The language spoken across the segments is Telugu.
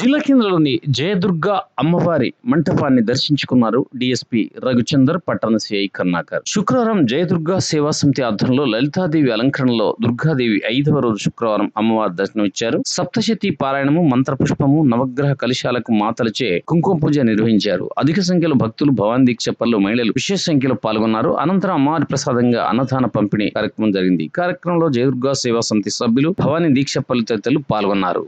జిల్లా కేంద్రంలోని జయదుర్గ అమ్మవారి మంటపాన్ని దర్శించుకున్నారు డిఎస్పి రఘుచందర్ పట్టణ సిఐ కర్ణాకర్. శుక్రవారం జయదుర్గ సేవా సమితి ఆధ్వర్యంలో లలితాదేవి అలంకరణలో దుర్గాదేవి ఐదవ రోజు శుక్రవారం అమ్మవారి దర్శనమిచ్చారు. సప్తశతి పారాయణము మంత్రపుష్పము నవగ్రహ కలశాలకు మాతలచే కుంకుమ పూజ నిర్వహించారు. అధిక సంఖ్యలో భక్తులు భవానీ దీక్ష పనులు మహిళలు విశేష సంఖ్యలో పాల్గొన్నారు. అనంతరం అమ్మవారి ప్రసాదంగా అన్నదాన పంపిణీ కార్యక్రమం జరిగింది. కార్యక్రమంలో జయదుర్గ సేవా సమితి సభ్యులు భవానీ దీక్ష పలు తదితరులు పాల్గొన్నారు.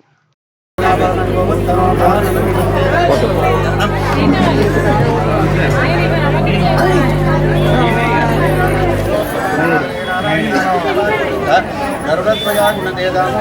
கருடத்வயா குணதேதாமோ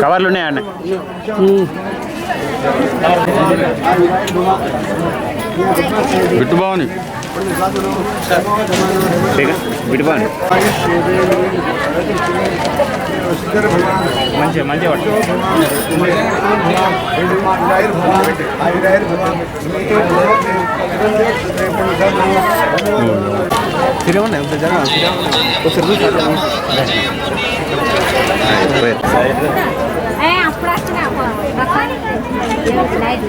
కవర్లు ఉన్నాయండి బిట్టు బాగుంది బిట్టు బాగుంది మంచిగా మంచిగా పట్టు ఏ అప్పుడు వచ్చిన లైట్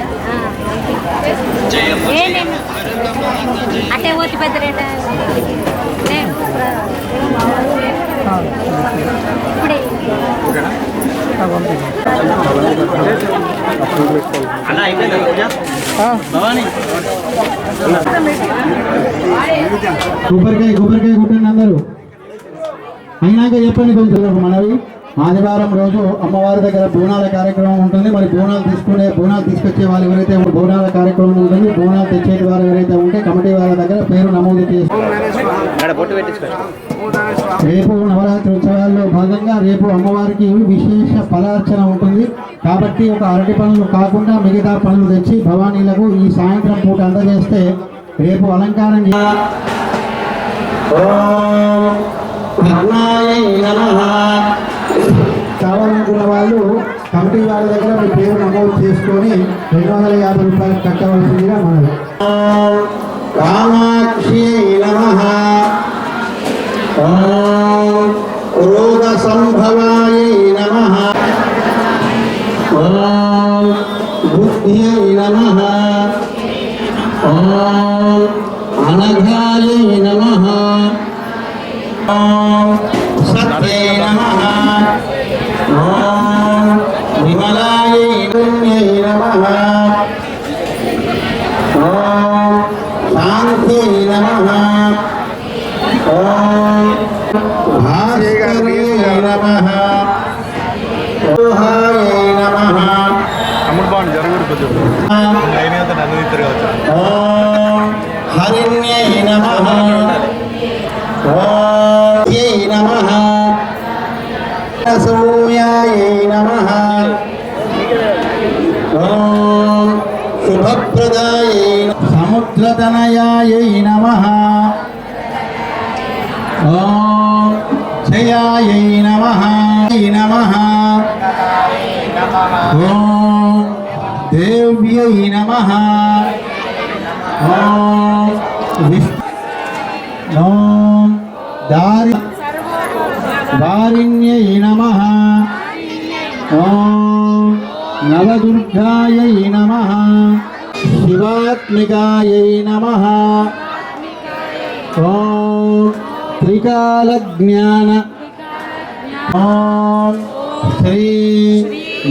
ఏ పెద్ద రేట ఇప్పుడే కొబ్బరికాయ కొబ్బరికాయ కొట్టండి అందరూ. అయినాక చెప్పండి కొంచెం మనవి. ఆదివారం రోజు అమ్మవారి దగ్గర బోనాల కార్యక్రమం ఉంటుంది. మరి బోనాలు తీసుకునే బోనాలు తీసుకొచ్చే వాళ్ళు ఎవరైతే బోనాల కార్యక్రమం ఉంటుంది. బోనాలు తెచ్చేటి వారు ఎవరైతే ఉంటే కమిటీ వాళ్ళ దగ్గర పేరు నమోదు చేసి రేపు నవరాత్రి ఉత్సవాల్లో భాగంగా రేపు అమ్మవారికి విశేష ఫలార్చన ఉంటుంది. కాబట్టి ఒక అరటి పనులు కాకుండా మిగతా పనులు తెచ్చి భవానీలకు ఈ సాయంత్రం పూట అందజేస్తే రేపు అలంకారం ఓం. కావాలనుకున్న వాళ్ళు కమిటీ వాళ్ళ దగ్గర మీ పేరు నమోదు చేసుకొని రెండు వందల యాభై రూపాయలు కట్టవలసిందిగా మనది కామాక్షి నమః. రోగ సంభవాయ నమ. బుద్ధి నమ. అనఘాయ నమ ఓం సత్యై నమః ఓం విమలాయ పుణ్యై నమః ఓం శాంత్యై నమః ఓం భాస్కరాయ నమః ఓహాయ నమః తమ్ముడు బాగుంది జరగదు కొంచెం ఓం హరిణ్యై నమః. ఓం యై నమః సౌమ్యాయ నమః ఓం శుభప్రదాయ సముద్రతనయాయ నమ. ఓం జయాయ నమ నమ. ఓం దేవ్యై నమ. ఓం విష్ణు ఓం దారి దారిణ్యై నమ. ఓం నవదుర్గాయై నమ. శివాత్మికాయై నమ. ఓం త్రికాలజ్ఞాన. ఓం శ్రీ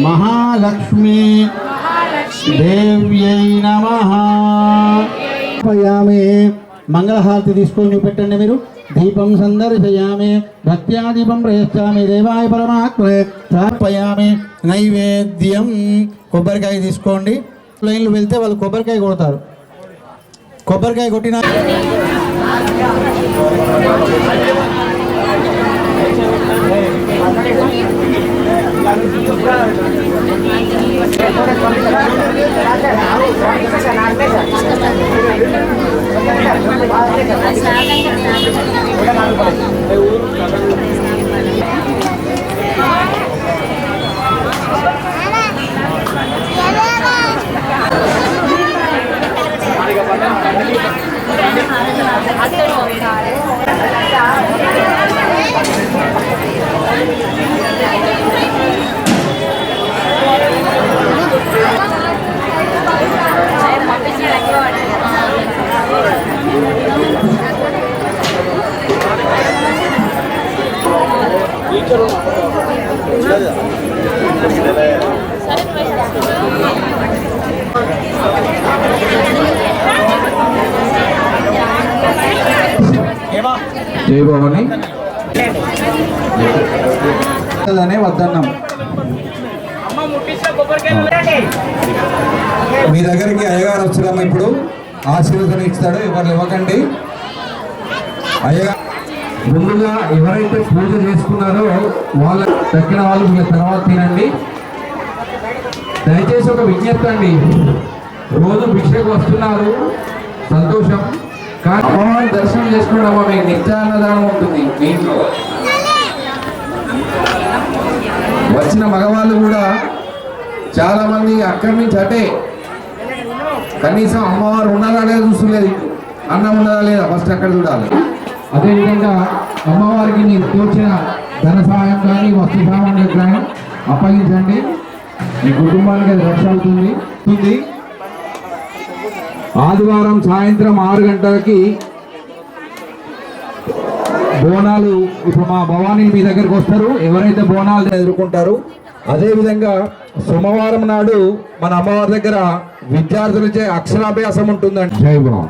మహాలక్ష్మి దేవ్యై నమః. పయామే మంగళహారతి తీసుకొని చూపెట్టండి మీరు. దీపం సందర్శయామి. భక్త్యాదీపం ప్రయచ్చామి. దేవాయ పరమాత్మనే ప్రాపయామి నైవేద్యం. కొబ్బరికాయ తీసుకోండి. లైన్లు వెళ్తే వాళ్ళు కొబ్బరికాయ కొడతారు. కొబ్బరికాయ కొట్టిన జై భవాని అనే వద్దన్నాం. మీ దగ్గరికి అయ్యగారు వస్తున్నాం ఇప్పుడు ఆశీర్వదం ఇస్తాడు ఎవరు ఇవ్వకండి. అయ్యగారు ముందుగా ఎవరైతే పూజ చేసుకున్నారో వాళ్ళ తక్కిన వాళ్ళు మీ తర్వాత తినండి. దయచేసి ఒక విజ్ఞప్తి అండి. రోజు భిక్షకు వస్తున్నారు. సంతోషం. కానీ అమ్మవారిని దర్శనం చేసుకోవడం అమ్మ మీకు నిత్యాన్నదానం ఉంటుంది. మీ ఇంట్లో. వచ్చిన మగవాళ్ళు కూడా చాలా మంది అక్కడి నుంచి అటే కనీసం అమ్మవారు ఉన్నదా లేదా చూస్తలేదు అన్నం ఉన్నదా లేదా? ఫస్ట్ అక్కడ చూడాలి. అదేవిధంగా అమ్మవారికి మీరు తోచిన ధన సహాయం కానీ వస్తు సామాన్య కానీ అప్పగించండి. మీ కుటుంబానికి అది రక్ష అవుతుంది. ఆదివారం సాయంత్రం ఆరు గంటలకి బోనాలు ఇప్పుడు మా భవానీ మీ దగ్గరకు వస్తారు. ఎవరైతే బోనాలు ఎదుర్కొంటారు అదేవిధంగా సోమవారం నాడు మన అమ్మవారి దగ్గర విద్యార్థులచే అక్షరాభ్యాసం ఉంటుందండి. జై భవాన్.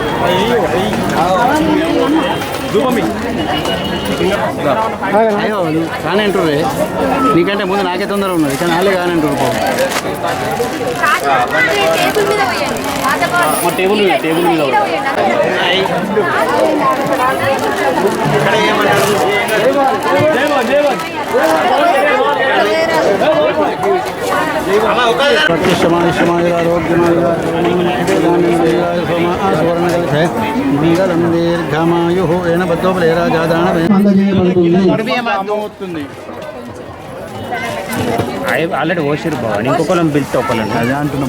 అయ్యో నువ్వు కానంటారు నీకంటే ముందు నాకే తొందర ఉన్నది కానీ వాళ్ళే కానంటారు టేబుల్ మీద టేబుల్ మీద మంగళం దీర్ఘమాయు ఏన బద్దోపలే రాజాదాన ఆల్రెడీ ఓసిరు బాగా ఇంకొకళ్ళని పిలిస్తే ఒకళ్ళని అదే అంటున్నా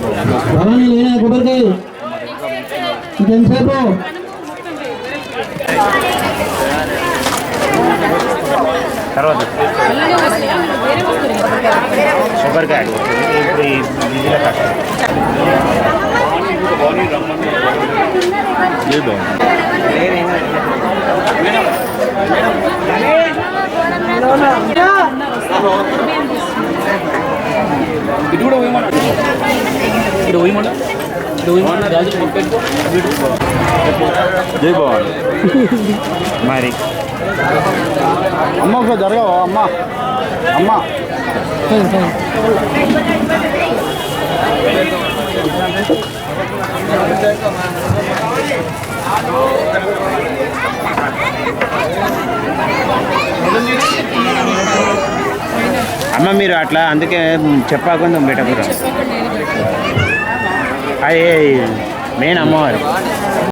తర్వాత కొబ్బరికాయ ఇప్పుడు ఈ బిజీలో కష్టం జై బాగుంది ఇటు కూడా పోయమన్నా ఇటు పోయమన్నా ఇటు పోయమన్నా రాజు మొక్కేసుకో జై బాగుంది మరి అమ్మ ఒకసారి జరగవా అమ్మ అమ్మ అమ్మ మీరు అట్లా అందుకే చెప్పకుండా పెట్టకూడదు అదే మెయిన్ అమ్మవారు.